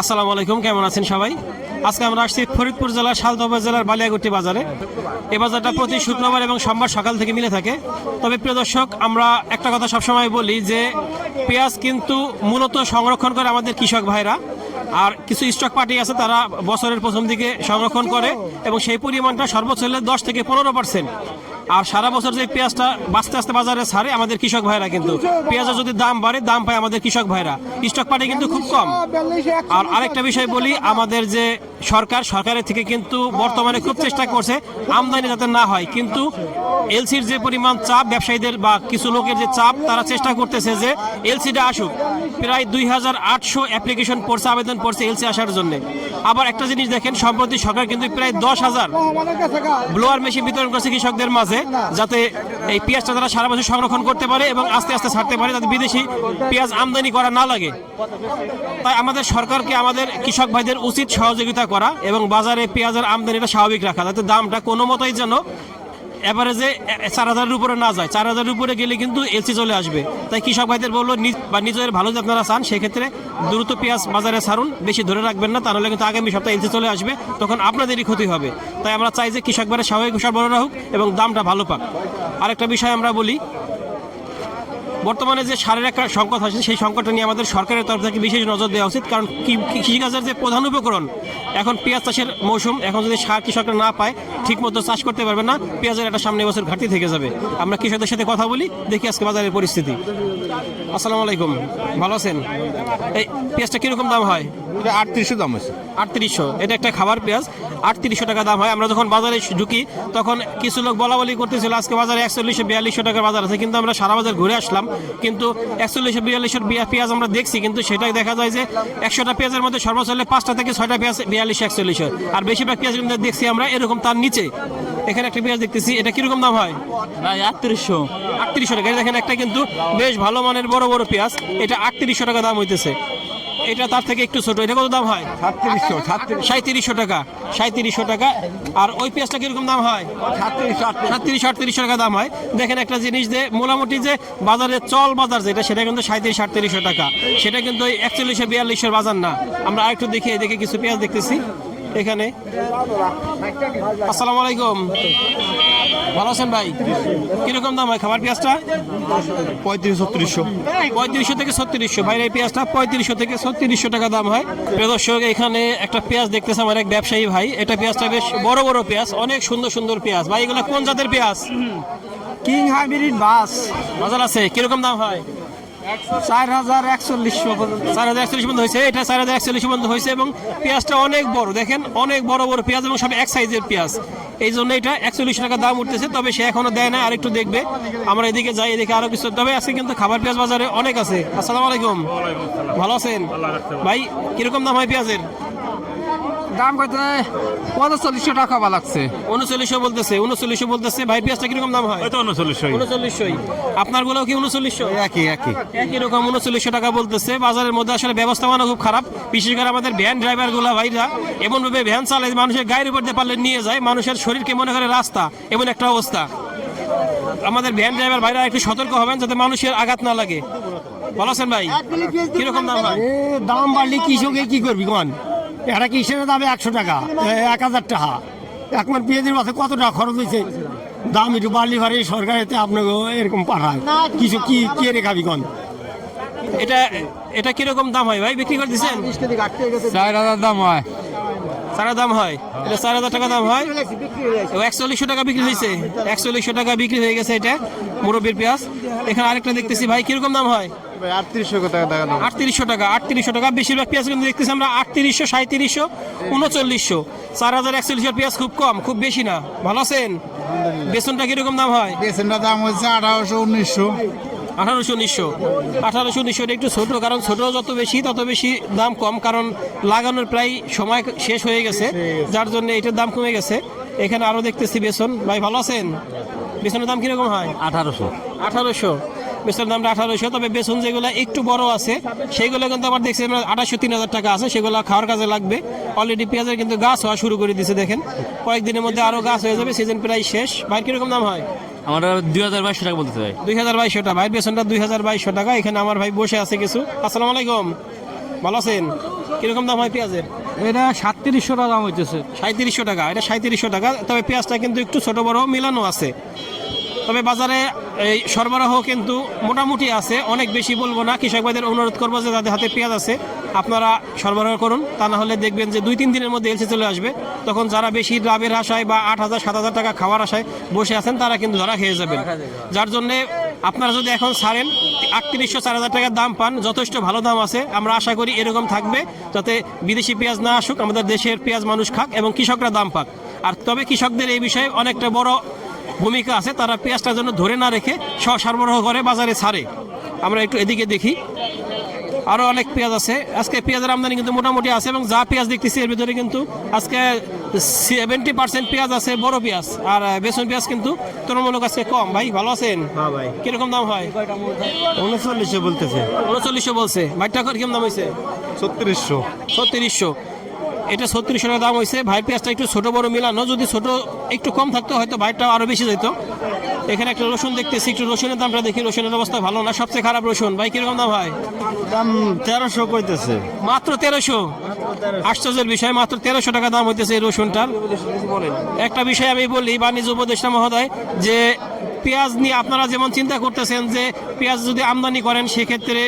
আসসালামু আলাইকুম, কেমন আছেন সবাই? আজকে আমরা আসছি ফরিদপুর জেলার শালদবা জেলার বালিয়াগুটি বাজারে। এ বাজারটা প্রতি শুক্রবার এবং সোমবার সকাল থেকে মিলে থাকে। তবে প্রিয় দর্শক, আমরা একটা কথা সবসময় বলি যে, পেঁয়াজ কিন্তু মূলত সংরক্ষণ করে আমাদের কৃষক ভাইরা। আর কিছু স্টক পার্টি আছে, তারা বছরের প্রথম দিকে সংরক্ষণ করে এবং সেই পরিমাণটা সর্বোচ্চ হলে দশ থেকে পনেরো পার্সেন্ট আর সারা বছর যে পেঁয়াজটা বাঁচতে আস্তে বাজারে ছাড়ে আমাদের কৃষক ভাইরা কিন্তু। পেঁয়াজের যদি দাম বাড়ে, দাম পায় আমাদের কৃষক ভাইরা। স্টক পার্টি কিন্তু খুব কম। আর আরেকটা বিষয় বলি, আমাদের যে সরকার, সরকারের থেকে কিন্তু বর্তমানে খুব চেষ্টা করছে আমদানি যাতে না হয়। কিন্তু এলসির যে পরিমাণ চাপ, ব্যবসায়ীদের বা কিছু লোকের যে চাপ, তারা চেষ্টা করতেছে যে এলসিটা আসুক। প্রায় দুই হাজার আটশো অ্যাপ্লিকেশন পড়ছে, আবেদন পড়ছে এলসি আসার জন্য। আবার একটা জিনিস দেখেন, সম্প্রতি সরকার কিন্তু প্রায় দশ হাজার ব্লোয়ার মেশিন বিতরণ করছে কৃষকদের মাঝে, যাতে এই পেঁয়াজটা তারা সারা বছর সংরক্ষণ করতে পারে এবং আস্তে আস্তে ছাড়তে পারে, যাতে বিদেশি পেঁয়াজ আমদানি করা না লাগে। তাই আমাদের সরকারকে, আমাদের কৃষক ভাইদের উচিত সহযোগিতা করা এবং বাজারে পেঁয়াজের আমদানিটা স্বাভাবিক রাখা, যাতে দামটা কোনো মতোই যেন এভারেজে চার হাজারের উপরে না যায়। চার হাজারের উপরে গেলে কিন্তু এলসি চলে আসবে। তাই কৃষক ভাইদের বলল বা নিজের ভালো যদি আপনারা চান, সেক্ষেত্রে দ্রুত পেঁয়াজ বাজারে ছাড়ুন। বেশি ধরে রাখবেন না, তাহলে কিন্তু আগামী সপ্তাহে এলসি চলে আসবে, তখন আপনাদেরই ক্ষতি হবে। তাই আমরা চাই যে কৃষক ভাইয়ের স্বাভাবিক সরবরাহ হোক এবং দামটা ভালো পাক। আরেকটা বিষয় আমরা বলি বর্তমানে যে সারের একটা সংকট আছে সেই সংকটটা নিয়ে আমাদের সরকারের তরফ থেকে বিশেষ নজর দেওয়া উচিত। কারণ কৃষিকাজের যে প্রধান উপকরণ, এখন পেঁয়াজ চাষের মৌসুম, এখন যদি সার কৃষকরা না পায়, ঠিকমতো চাষ করতে পারবে না, পেঁয়াজের একটা সামনে বছর ঘাটতি থেকে যাবে। আমরা কৃষকদের সাথে কথা বলি, দেখি আজকে বাজারের পরিস্থিতি। আসসালামু আলাইকুম। ভালো আছেন? এই পেঁয়াজটা কীরকম দাম হয়? আটত্রিশশো দাম আছে আটত্রিশশো। এটা একটা খাবার পেঁয়াজ। আটত্রিশশো টাকা দাম হয়। আমরা যখন বাজারে ঢুকি তখন কিছু লোক বলা বলি করতেছিল আজকে বাজারে একচল্লিশশো বিয়াল্লিশশো টাকার বাজার আছে। কিন্তু আমরা সারা বাজার ঘুরে আসলাম। কিন্তু একচল্লিশশো বিয়াল্লিশশো পেঁয়াজ আমরা দেখছি কিন্তু সেটাই দেখা যায় যে একশোটা পেঁয়াজের মধ্যে সর্বোচ্চ হলে পাঁচটা থেকে ছয়টা পেঁয়াজ বিয়াল্লিশ একচল্লিশশো। আর বেশিরভাগ পেঁয়াজ কিন্তু দেখছি আমরা এরকম তার নিচে। এখানে একটা পেঁয়াজ দেখতেছি এটা কীরকম দাম হয়? ভাই আটত্রিশশো। আটত্রিশশো টাকা। দেখেন একটা কিন্তু বেশ ভালো মানের বড় বড় পেঁয়াজ। এটা আটত্রিশশো টাকা দাম হইতেছে। এটা তার থেকে একটু ছোট। এটা কত দাম হয়? সাতত্রিশশো সাঁত্রিশশো টাকা। সাঁত্রিশশো টাকা। আর ওই পেঁয়াজটা কীরকম দাম হয়? সাতত্রিশ আটত্রিশশো টাকা দাম হয়। দেখেন একটা জিনিস যে মোটামুটি যে বাজারে চল বাজার যেটা সেটা কিন্তু সাঁত্রিশ আটত্রিশশো টাকা। সেটা কিন্তু ওই একচল্লিশশো বিয়াল্লিশের বাজার না। আমরা আরেকটু দেখি এদিকে কিছু পেঁয়াজ দেখতেছি। এখানে। আসসালামু আলাইকুম। ভালো আছেন ভাই? কীরকম দাম হয় খাবার পেঁয়াজটা? পঁয়ত্রিশ ছত্রিশশো। পঁয়ত্রিশশো থেকে ছত্রিশশো। ভাই এই পেঁয়াজটা পঁয়ত্রিশশো থেকে ছত্রিশশো টাকা দাম হয়। প্রিয় দর্শক এখানে একটা পেঁয়াজ দেখতেছে আমার এক ব্যবসায়ী ভাই। এটা পেঁয়াজটা বেশ বড় বড় পেঁয়াজ অনেক সুন্দর সুন্দর পেঁয়াজ। ভাই এগুলো কোন জাতের পেঁয়াজ? কিং হাইব্রিড বাস। বাজার আছে কীরকম দাম হয়? চার হাজার একচল্লিশশো চার হাজার একচল্লিশ বন্ধ হয়েছে। এটা চার হাজার একচল্লিশ বন্ধ হয়েছে এবং পেঁয়াজটা অনেক বড়। দেখেন অনেক বড় বড় পেঁয়াজ এবং সব এক সাইজের পেঁয়াজ। এই জন্য এটা একচল্লিশ টাকা দাম উঠতেছে তবে সে এখনও দেয় না। আরেকটু দেখবে। আমরা এদিকে যাই এদিকে আরও কিছু। তবে আজকে কিন্তু খাবার পেঁয়াজ বাজারে অনেক আছে। আসসালামু আলাইকুম। ভালো আছেন? ভাই কীরকম দাম হয় পেঁয়াজের? দাম কত পঁয়তাল্লিশশো টাকা বা লাগছে। উনচল্লিশশো বলতেছে উনচল্লিশশো বলতেছে ভাই পেঁয়াজটা কীরকম দাম হয়? উনচল্লিশশোই। আপনারগুলো কি উনচল্লিশশো? একই একই। একই রকম উনচল্লিশশো টাকা বলতেছে। বাজারের মধ্যে আসলে ব্যবস্থাপনা খুব খারাপ। বিশেষ করে আমাদের ভ্যান ড্রাইভারগুলা ভাইরা এমন ভাবে ভ্যান চালায় মানুষের গায়ের উপর দিয়ে পারলে নিয়ে যায়। মানুষের শরীরকে মনে করে রাস্তা এমন একটা অবস্থা। আমাদের ভ্যান ড্রাইভার ভাইরা একটু সতর্ক হবেন যাতে মানুষের আঘাত না লাগে। ভালো আছেন ভাই? কীরকম দাম হয়? দাম বাড়লে কৃষকে কি করবি কন এটা কৃষকের দামে একশো টাকা? এক হাজার টাকা। এখন পেঁয়াজের মাসে কত টাকা খরচ হয়েছে? দাম একটু বাড়লি ভারে সরকার এতে আপনাকে এরকম পাঠায়। কিছু কি কে রে খাবি কন? এটা এটা কীরকম দাম হয় ভাই? বিক্রি করে দিচ্ছেন চার হাজার দাম হয়। চার দাম হয়? এটা চার হাজার টাকা দাম হয়? একচল্লিশশো টাকা বিক্রি হয়েছে। একচল্লিশশো টাকা বিক্রি হয়ে গেছে এটা মুরব্বীর পেঁয়াজ। এখানে আরেকটা দেখতেছি ভাই কীরকম দাম হয়? আটত্রিশশো টাকা দাম আটত্রিশশো টাকা আটত্রিশশো টাকা। বেশিরভাগ পেঁয়াজ কিন্তু দেখতেছি আমরা আটত্রিশশো সাঁত্রিশশো উনচল্লিশশো। চার হাজার একচল্লিশের পেঁয়াজ খুব কম খুব বেশি না। ভালো আছেন? বেসনটা কীরকম দাম হয়? বেসনটা দাম হচ্ছে আঠারোশো উনিশশো। আঠারোশো উনিশশো। আঠারোশো উনিশশো একটু ছোটো কারণ ছোটো যত বেশি তত বেশি দাম কম কারণ লাগানোর প্রায় সময় শেষ হয়ে গেছে। যার জন্য এটার দাম কমে গেছে। এখানে আরও দেখতেছি বেসন। ভাই ভালো আছেন? বেসনের দাম কীরকম হয়? আঠারোশো। আঠারোশো। বেসনের দামটা আঠারোশো তবে বেসন যেগুলো একটু বড় আছে সেগুলো কিন্তু আবার দেখছি আমরা আঠাশশো তিন হাজার টাকা আছে সেগুলো খাওয়ার কাজে লাগবে। অলরেডি পেঁয়াজের কিন্তু গাছ হওয়া শুরু করে দিছে দেখেন। কয়েকদিনের মধ্যে আরও গাছ হয়ে যাবে সিজন প্রায় শেষ। ভাই কীরকম দাম হয়? আমার দুই হাজার বাইশশো টাকা বলতে চাই দুই হাজার বাইশশো টাকা। ভাইয়ের বেতনটা দুই হাজার বাইশশো টাকা এখানে আমার ভাই বসে আছে কিছু। আসসালামু আলাইকুম। ভালো আছেন? কীরকম দাম হয় পেঁয়াজের? এটা সাতত্রিশশো টাকা দাম হইতেছে। সাঁত্রিশশো টাকা এটা সাঁত্রিশশো টাকা। তবে পেঁয়াজটা কিন্তু একটু ছোট বড় মিলানো আছে। তবে বাজারে এই সরবরাহ কিন্তু মোটামুটি আছে অনেক বেশি বলব না। কৃষক ভাইদের অনুরোধ করব যে যাদের হাতে পেঁয়াজ আছে আপনারা সরবরাহ করুন। তা না হলে দেখবেন যে দুই তিন দিনের মধ্যে এলসি চলে আসবে। তখন যারা বেশি লাভের আশায় বা আট হাজার সাত হাজার টাকা খাওয়ার আশায় বসে আছেন তারা কিন্তু ধরা খেয়ে যাবেন। যার জন্যে আপনারা যদি এখন ছাড়েন আটত্রিশশো চার হাজার টাকার দাম পান যথেষ্ট ভালো দাম আছে। আমরা আশা করি এরকম থাকবে যাতে বিদেশি পেঁয়াজ না আসুক আমাদের দেশের পেঁয়াজ মানুষ খাক এবং কৃষকরা দাম পাক। আর তবে কৃষকদের এই বিষয়ে অনেকটা বড় ভূমিকা আছে তারা পেঁয়াজটার যেন ধরে না রেখে স্ব সরবরাহ করে বাজারে ছাড়ে। আমরা একটু এদিকে দেখি। আরও অনেক পেঁয়াজ আছে। আজকে পেঁয়াজের আমদানি কিন্তু মোটামুটি আছে এবং যা পেঁয়াজ দেখতেছি এর ভিতরে কিন্তু আজকে সেভেন্টি পার্সেন্ট পেঁয়াজ আছে বড় পেঁয়াজ। আর বেসন পেঁয়াজ কিন্তু তুলনামূলক আজকে কম। ভাই ভালো আছেন? হ্যাঁ ভাই। কীরকম দাম হয়? উনচল্লিশশো বলতেছে। উনচল্লিশশো বলছে। ভাইটা কীরকম দাম হয়েছে ছত্রিশশো। ছত্রিশশো। এটা ছত্রিশশো টাকা দাম হয়েছে ভাই পেঁয়াজটা একটু ছোট বড় মিলানো। যদি ছোট একটু কম থাকতো হয়তো ভাইটা আরও বেশি যেত এখানে একটা রসুন দেখতেছি একটু রসুনের দামটা দেখি। রসুনের অবস্থা ভালো না? সবচেয়ে খারাপ রসুন। ভাই কীরকম দাম হয় দাম তেরোশো কইতেছে। মাত্র তেরোশো? আশ্চর্যের বিষয় মাত্র তেরোশো টাকা দাম হইতেছে এই রসুনটার। একটা বিষয় আমি বলি বাণিজ্য উপদেষ্টা মহোদয় যে পেঁয়াজ নিয়ে আপনারা যেমন চিন্তা করতেছেন যে পেঁয়াজ যদি আমদানি করেন সেক্ষেত্রে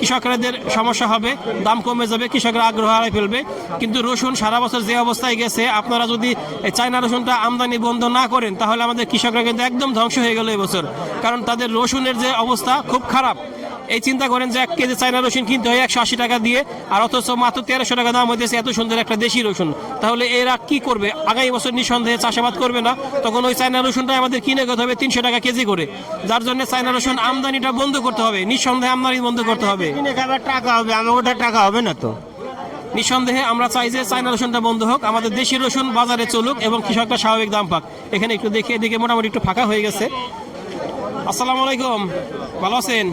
কৃষকদের সমস্যা হবে, দাম কমে যাবে, কৃষকরা আগ্রহ হারাই ফেলবে। কিন্তু রসুন সারা বছর যে অবস্থায় গেছে, আপনারা যদি চায়না রসুনটা আমদানি বন্ধ না করেন, তাহলে আমাদের কৃষকরা কিন্তু একদম ধ্বংস হয়ে গেল এবছর। কারণ তাদের রসুনের যে অবস্থা খুব খারাপ। এই চিন্তা করেন যে এক কেজি চায়না রসুন কিনতে হয় একশো আশি টাকা দিয়ে আর অথচ মাত্র তেরোশো টাকা দাম হইতেছে এত সুন্দর একটা দেশি রসুন। তাহলে এরা কি করবে? আগামী বছর নিঃসন্দেহে চাষাবাদ করবে না? তখন ওই চায়না রসুনটা আমাদের কিনে করতে হবে তিনশো টাকা কেজি করে। যার জন্য চায়না রসুন আমদানিটা বন্ধ করতে হবে নিঃসন্দেহে আমদানি বন্ধ করতে হবে। টাকা হবে আমার ওটা টাকা হবে না তো? নিঃসন্দেহে আমরা চাই যে চায়না রসুনটা বন্ধ হোক আমাদের দেশি রসুন বাজারে চলুক এবং কৃষকরা স্বাভাবিক দাম পাক। এখানে একটু দেখে এদিকে মোটামুটি একটু ফাঁকা হয়ে গেছে। আসসালামু আলাইকুম ভালো আছেন?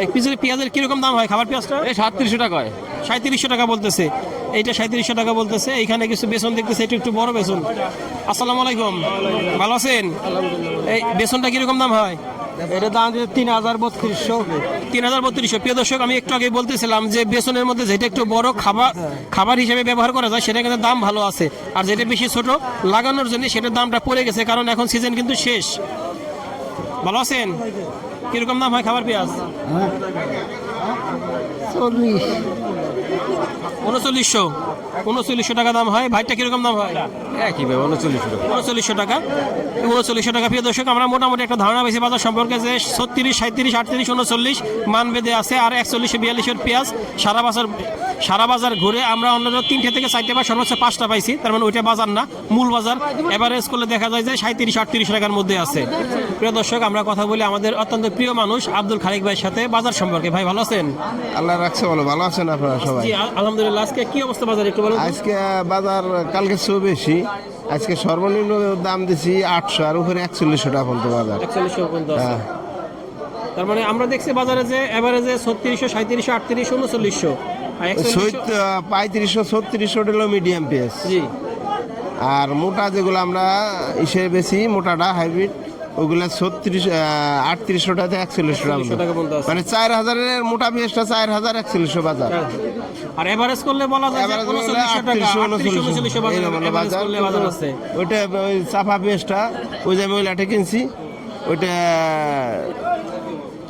এই পিছনে পেঁয়াজের কীরকম দাম হয় খাবার পেঁয়াজটা? এই সাতত্রিশশো টাকা হয়। সাঁত্রিশশো টাকা বলতেছে। এইটা সাঁত্রিশশো টাকা বলতেছে। এইখানে কিছু বেসন দেখতেছে এটা একটু বড় বেসন। আসসালামু আলাইকুম। ভালো আছেন? এই বেসনটা কীরকম দাম হয়? এটা দাম দিচ্ছে তিন হাজার বত্রিশশো। তিন হাজার বত্রিশশো। প্রিয় দর্শক আমি একটু আগে বলতেছিলাম যে বেসনের মধ্যে যেটা একটু বড় খাবার খাবার হিসেবে ব্যবহার করা যায় সেটা কিন্তু দাম ভালো আছে। আর যেটা বেশি ছোট লাগানোর জন্য সেটার দামটা পড়ে গেছে কারণ এখন সিজন কিন্তু শেষ। ভালো আছেন? কীরকম দাম হয় খাবার পেঁয়াজ? চল্লিশ। উনচল্লিশশো। উনচল্লিশশো টাকা দাম হয়। ভাইটা কীরকম দাম হয়? একই ভাই উনচল্লিশশো টাকা। উনচল্লিশশো টাকা। উনচল্লিশশো টাকা প্রিয় দর্শক আমরা মোটামুটি একটা ধারণা পেয়েছি বাজার সম্পর্কে যে ছত্রিশ সাঁত্রিশ আটত্রিশ উনচল্লিশ মান বেঁধে আছে আর একচল্লিশে বিয়াল্লিশের পেঁয়াজ সারা বাজার সারা বাজার ঘুরে আমরা অন্যান্য তিনটে থেকে চারটে বা সর্বোচ্চ পাঁচটা পাইছি। তার মানে ওইটা বাজার না মূল বাজার। এভারেজ করলে দেখা যায় যে সাঁত্রিশ আটত্রিশ টাকার মধ্যে আছে। প্রিয় দর্শক আমরা কথা বলি আমাদের অত্যন্ত প্রিয় মানুষ আব্দুল খালিক ভাইয়ের সাথে বাজার সম্পর্কে। ভাই ভালো আছেন? আল্লাহ রাখছে বলো ভালো আছেন আপনারা সবাই? আলহামদুলিল্লাহ আজকে কি অবস্থা বাজার একটু বলুন আজকে বাজার কালকে চেয়েও বেশি। আজকে সর্বনিম্ন দাম দিছি আটশো আর উপরে একচল্লিশশো টাকা পর্যন্ত বাজার। একচল্লিশশো পর্যন্ত হ্যাঁ। তার মানে আমরা দেখছি বাজারে যে এভারেজে ছত্রিশশো সাঁত্রিশশো আটত্রিশশো উনচল্লিশশো। পঁয়ত্রিশশো ছত্রিশশো হলো মিডিয়াম পেস আর মোটা যেগুলো আমরা হিসেবে বেশি মোটাটা হাইব্রিড ওগুলা ছত্রিশ আটত্রিশশো টাকা একচল্লিশশো টাকা 41 টাকা পর্যন্ত আছে। মানে চার হাজারের মোটা পেঁয়াজটা চার হাজার একচল্লিশশো বাজার। আর এভারেজ করলে বলা যায় যে Average হলো 39 টাকা 38, 38 39 39 বাজার এরকম হলো average বাজার। করলে বাজার আছে। ওইটা ওই চাপা পেঁয়াজটা ওই যে মহিলাটা কিনছি ওইটা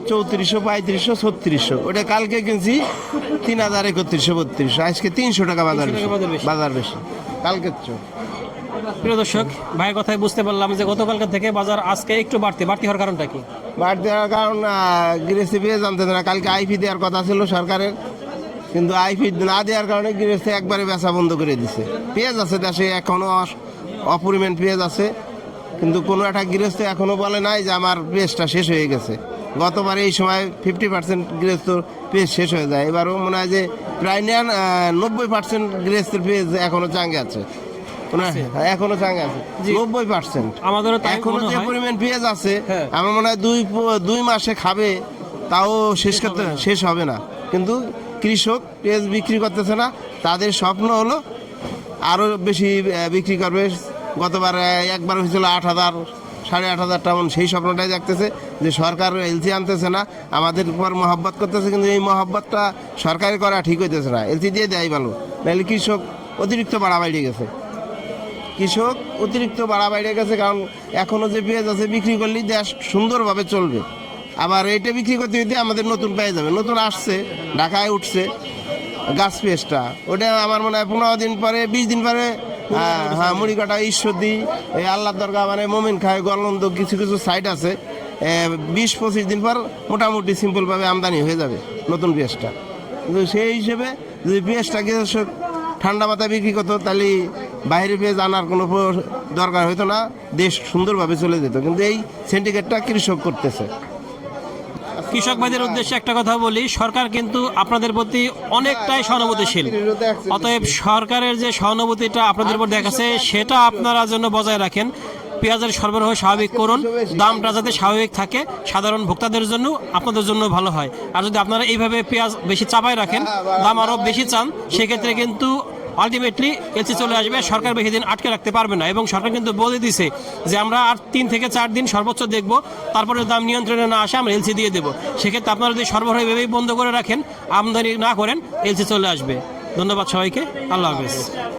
চৌত্রিশশো পঁয়ত্রিশশো ছত্রিশশো। ওটা কালকে কিনছি তিন হাজার একত্রিশশো বত্রিশশো। আজকে তিনশো টাকা বাজার বাজার বেশি। বাজার বেশি। কালকের চো প্রিয় দর্শক ভাইয়ের কথায় বুঝতে পারলাম যে গতকালকে থেকে বাজার আজকে একটু বাড়তে। বাড়তি হওয়ার কারণটা কি? বাড় দেওয়ার কারণ গৃহস্থী পেয়ে জানতে না। কালকে আইফি দেওয়ার কথা ছিল সরকারের। কিন্তু আইফি না দেওয়ার কারণে গৃহস্থী একবারে বেচা বন্ধ করে দিছে। পেঁয়াজ আছে দেশে এখনও অস- অপরিমাণ পেঁয়াজ আছে। কিন্তু কোনো একটা গৃহস্থ এখনও বলে নাই যে আমার পেঁয়াজটা শেষ হয়ে গেছে। গতবার এই সময় ফিফটি পার্সেন্ট গৃহস্থ পেজ শেষ হয়ে যায়। এবারও মনে হয় যে প্রায় নেন নব্বই পার্সেন্ট গৃহস্থের পেজ এখনও চাঙ্গে আছে। না, এখনও চাঙ্গে আছে। নব্বই পার্সেন্ট আমাদেরও তাই এখনও যে পরিমাণ পেঁয়াজ আছে হ্যাঁ। আমার মনে হয় দুই দুই মাসে খাবে তাও শেষ করতে শেষ হবে না। কিন্তু কৃষক পেঁয়াজ বিক্রি করতেছে না তাদের স্বপ্ন হলো আরও বেশি বিক্রি করবে। গতবার একবার হয়েছিল আট হাজার সাড়ে আট হাজার টাকা, সেই স্বপ্নটাই দেখতেছে যে সরকার এলসি আনতেছে না, আমাদের উপর মহব্বত করতেছে, কিন্তু এই মহব্বতটা সরকারি করা ঠিক হইতেছে না। এলসি দিয়ে দেয় ভালো, নাহলে কৃষক অতিরিক্ত বাড়া বাইরে গেছে। কৃষক অতিরিক্ত বাড়া বাইরে গেছে, কারণ এখনও যে পেঁয়াজ আছে বিক্রি করলেই দেশ সুন্দরভাবে চলবে। আবার এটা বিক্রি করতে হইতে আমাদের নতুন পেয়ে যাবে নতুন আসছে, ঢাকায় উঠছে গাছ পেঁয়াজটা। ওটা আমার মনে হয় পনেরো দিন পরে, বিশ দিন পরে হ্যাঁ হ্যাঁ মুড়িকাটা ঈশ্বরদী এই আল্লাহ দরগা মানে মোমিন খায় গলন্দ কিছু কিছু সাইট আছে। বিশ, পঁচিশ দিন পর মোটামুটি সিম্পলভাবে আমদানি হয়ে যাবে নতুন পেঁয়াজটা। কিন্তু সেই হিসেবে যদি পেঁয়াজটা কৃষক ঠান্ডা মাথায় বিক্রি করতো, তাহলে বাইরে পেঁয়াজ আনার কোনো দরকার হতো না, দেশ সুন্দরভাবে চলে যেত। কিন্তু এই সিন্ডিকেটটা কৃষক করতেছে। কৃষক ভাইদের উদ্দেশ্যে একটা কথা বলি, সরকার কিন্তু আপনাদের প্রতি অনেকটাই সহানুভূতিশীল। অতএব সরকারের যে সহানুভূতিটা আপনাদের উপর দেখাচ্ছে, সেটা আপনারা জন্য বজায় রাখেন। পেঁয়াজের সরবরাহ স্বাভাবিক করুন, দামটা যাতে স্বাভাবিক থাকে, সাধারণ ভোক্তাদের জন্য, আপনাদের জন্য ভালো হয়। আর যদি আপনারা এইভাবে পেঁয়াজ বেশি চাপায় রাখেন, দাম আরও বেশি চান, সেক্ষেত্রে কিন্তু আলটিমেটলি এলসি চলে আসবে, সরকার বেশি দিন আটকে রাখতে পারবে না এবং সরকার কিন্তু বলে দিছে যে আমরা আর তিন থেকে চার দিন সর্বোচ্চ দেখব, তারপরে দাম নিয়ন্ত্রণে না আসে আমরা এলসি দিয়ে দেবো। সেক্ষেত্রে আপনারা যদি সরবরাহ এভাবেই বন্ধ করে রাখেন, আমদানি না করেন, এলসি চলে আসবে। ধন্যবাদ সবাইকে, আল্লাহ হাফেজ।